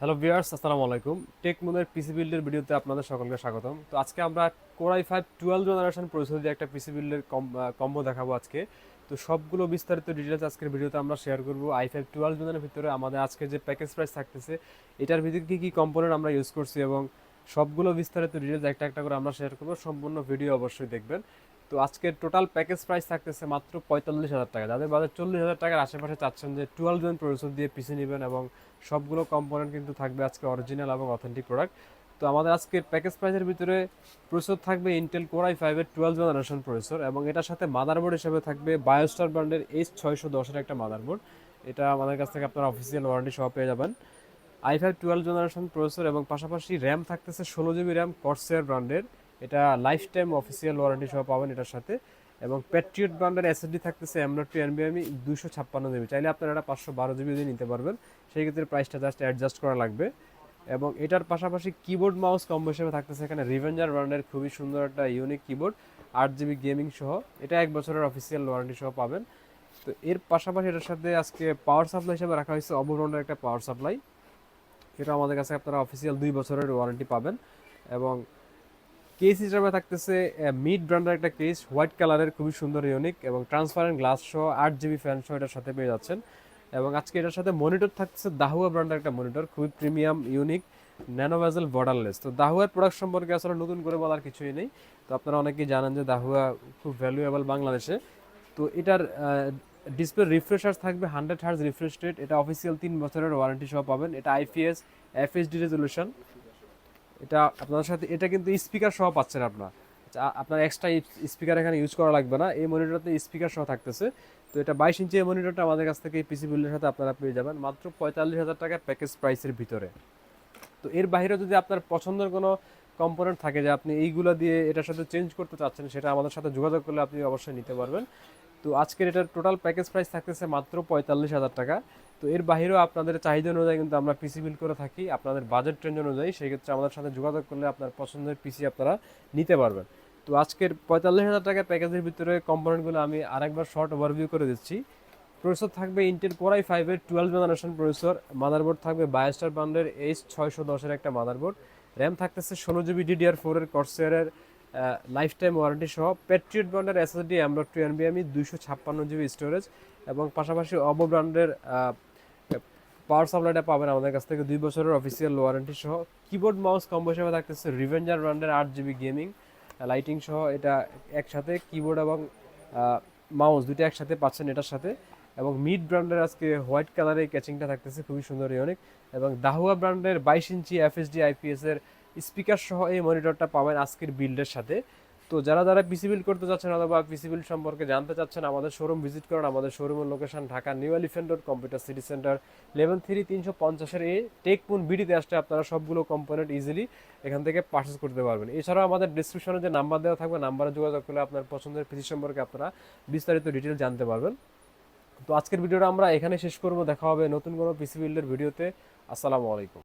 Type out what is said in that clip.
Hello viewers, আসসালামু আলাইকুম। Take মুনের পিসি বিল্ডের ভিডিওতে আপনাদের সকলকে স্বাগতম। তো আজকে আমরা core i five twelve generation processor দিয়ে একটা পিসি বিল্ডের কম্বো দেখাবো আজকে। তো সবগুলো বিস্তারিত ডিটেলস আজকের ভিডিওতে আমরা শেয়ার করব। আই ফাইভ টুয়েলভ জেনের ভিতরে আমাদের আজকে যে প্যাকেজ প্রাইস থাকতেছে, এটার ভিতরে কী কী কম্পোনেন্ট আমরা ইউজ করছি এবং সবগুলো বিস্তারিত ডিটেলস একটা একটা করে আমরা শেয়ার করব। সম্পূর্ণ ভিডিও অবশ্যই দেখবেন। তো আজকের টোটাল প্যাকেজ প্রাইস থাকতেছে মাত্র পঁয়তাল্লিশ হাজার টাকা। যাদের বাজার চল্লিশ হাজার টাকার আশেপাশে চাচ্ছেন যে টুয়েলভ জন প্রসেসর দিয়ে পিসি নেবেন এবং সবগুলো কম্পোনেন্ট কিন্তু থাকবে আজকে অরিজিনাল এবং অথেন্টিক প্রোডাক্ট তো আমাদের আজকের প্যাকেজ প্রাইসের ভিতরে প্রসেসর থাকবে ইন্টেল কোর কোরাই ফাইভের টুয়েলভ জেনারেশন প্রসেসর এবং এটার সাথে মাদারবোর্ড হিসেবে থাকবে বায়োস্টার ব্র্যান্ডের এইচ ছয়শো দশের একটা মাদারবোর্ড এটা আমাদের কাছ থেকে আপনারা অফিসিয়াল ওয়ারেন্টি সহ পেয়ে যাবেন। I five twelve generation processor এবং পাশাপাশি র্যাম থাকতেছে ষোলো জিবি র্যাম কর্সেয়ার ব্র্যান্ডের এটা লাইফ টাইম অফিসিয়াল ওয়ারেন্টি সহ পাবেন এটার সাথে। এবং প্যাট্রিয়ট ব্র্যান্ডের এসএসডি থাকতেছে এমনট টু এনবিএমই দুশো ছাপ্পান্ন জিবি চাইলে আপনারা এটা পাঁচশো বারো জিবি দিয়ে নিতে পারবেন। সেই ক্ষেত্রে প্রাইসটা জাস্ট অ্যাডজাস্ট করা লাগবে। এবং এটার পাশাপাশি কিবোর্ড মাউস কম্বো হিসেবে থাকতেছে এখানে রিভেঞ্জার ব্র্যান্ডের খুবই সুন্দর একটা ইউনিক কিবোর্ড আট জিবি গেমিং সহ। এটা এক বছরের অফিসিয়াল ওয়ারেন্টি সহ পাবেন। তো এর পাশাপাশি এটার সাথে আজকে পাওয়ার সাপ্লাই হিসেবে রাখা হয়েছে অবো ব্র্যান্ডের একটা পাওয়ার সাপ্লাই এটা আমাদের কাছে আপনারা অফিসিয়াল দুই বছরের ওয়ারেন্টি পাবেন। এবং কেস হিসাবে থাকতেছে মিড ব্র্যান্ডের একটা কেস হোয়াইট কালারের খুবই সুন্দর ইউনিক এবং ট্রান্সপারেন্ট গ্লাস সহ আট জিবি ফ্যান সহ এটার সাথে পেয়ে যাচ্ছেন। এবং আজকে এটার সাথে মনিটর থাকতেছে দাহুয়া ব্র্যান্ডের একটা মনিটর খুবই প্রিমিয়াম ইউনিক ন্যানোভেজেল বর্ডারলেস তো দাহুয়ার প্রোডাক্ট সম্পর্কে আসলে নতুন করে বলার কিছুই নেই। তো আপনারা অনেকেই জানেন যে দাহুয়া খুব ভ্যালুয়েবল বাংলাদেশে। তো এটার ডিসপ্লে রিফ্রেশার থাকবে হান্ড্রেড হার্জ রিফ্রেশ রেট এটা অফিসিয়াল তিন বছরের ওয়ারেন্টি সহ পাবেন। এটা আইপিএস এফএসডি রেজলিউশন এটা আপনাদের সাথে এটা কিন্তু স্পিকার সহ পাচ্ছেন আপনার। আচ্ছা, আপনার এক্সট্রা স্পিকার এখানে ইউজ করা লাগবে না। এই মনিটরতে স্পিকার সহ থাকতেছে। তো এটা বাইশ ইঞ্চি এই মনিটরটা আমাদের কাছ থেকে পিসি বিল্ডের সাথে আপনারা পেয়ে যাবেন। মাত্র পঁয়তাল্লিশ হাজার টাকার প্যাকেজ প্রাইসের ভিতরে। তো এর বাইরে যদি আপনার পছন্দের কোনো কম্পোনেন্ট থাকে যে আপনি এইগুলো দিয়ে এটার সাথে চেঞ্জ করতে চাচ্ছেন সেটা আমাদের সাথে যোগাযোগ করলে আপনি অবশ্যই নিতে পারবেন। তো আজকের এটার টোটাল প্যাকেজ প্রাইস থাকতেছে মাত্র পঁয়তাল্লিশ হাজার টাকা। তো এর বাইরেও আপনাদের চাহিদা অনুযায়ী কিন্তু আমরা পিসি বিল করে থাকি। আপনাদের বাজেট ট্রেন্ড অনুযায়ী সেই ক্ষেত্রে আমাদের সাথে যোগাযোগ করলে আপনার পছন্দের পিসি আপনারা নিতে পারবেন। তো আজকের পঁয়তাল্লিশ হাজার টাকা প্যাকেজের ভিতরে কম্পোনেন্টগুলো আমি আরেকবার শর্ট ওভারভিউ করে দিচ্ছি। প্রসেসর থাকবে ইন্টেল কোরাই ফাইভের টুয়েলভ জেনারেশন প্রসেসর মাদারবোর্ড থাকবে বায়োস্টার ব্র্যান্ডের এইচ ছয়শো দশের একটা মাদারবোর্ড র্যাম থাকতেছে ষোলো জিবি ডিডিআর ফোরের কর্সিয়ারের লাইফ টাইম ওয়ারেন্টি সহ প্যাট্রিয়ট ব্র্যান্ডের এসএসডি অ্যামলট টু এনবিএমই দুইশো ছাপ্পান্ন জিবি স্টোরেজ এবং পাশাপাশি অবো ব্র্যান্ডের পাওয়ার সাপ্লাইটা পাবেন আমাদের কাছ থেকে দুই বছরের অফিসিয়াল ওয়ারেন্টি সহ। কিবোর্ড মাউস কম্বো হিসেবে থাকতেছে রিভেঞ্জার ব্র্যান্ডের আট জিবি গেমিং লাইটিং সহ এটা একসাথে কিবোর্ড এবং মাউস দুটো একসাথে পাচ্ছেন এটার সাথে। এবং মিড ব্র্যান্ডের আজকে হোয়াইট কালারের ক্যাচিংটা থাকতেছে, খুবই সুন্দর ইউনিক এবং দাহুয়া ব্র্যান্ডের বাইশ ইঞ্চি এফএসডি আইপিএস এর স্পিকার সহ এই মনিটরটা পাবেন আজকের বিল্ডের সাথে। তো যারা যারা পিসি বিল করতে চাচ্ছেন অথবা পিসি বিল সম্পর্কে জানতে চাচ্ছেন, আমাদের শোরুম ভিজিট করুন। আমাদের শোরুমের location Dhaka New Elephant Road Computer City Centre level three তিনশো পঞ্চাশের এ টেক পুন বিডিতে আসলে আপনারা সবগুলো কম্পোনেন্ট ইজিলি এখান থেকে পারচেস করতে পারবেন। এছাড়াও আমাদের ডিসক্রিপশনে যে নাম্বার দেওয়া থাকবে নাম্বারে যোগাযোগ করলে আপনার পছন্দের পিসি সম্পর্কে আপনারা বিস্তারিত ডিটেল জানতে পারবেন। তো আজকের ভিডিওটা আমরা এখানে শেষ করব। দেখা হবে নতুন কোনো পিসি বিল্ডের ভিডিওতে। আসসালামু আলাইকুম।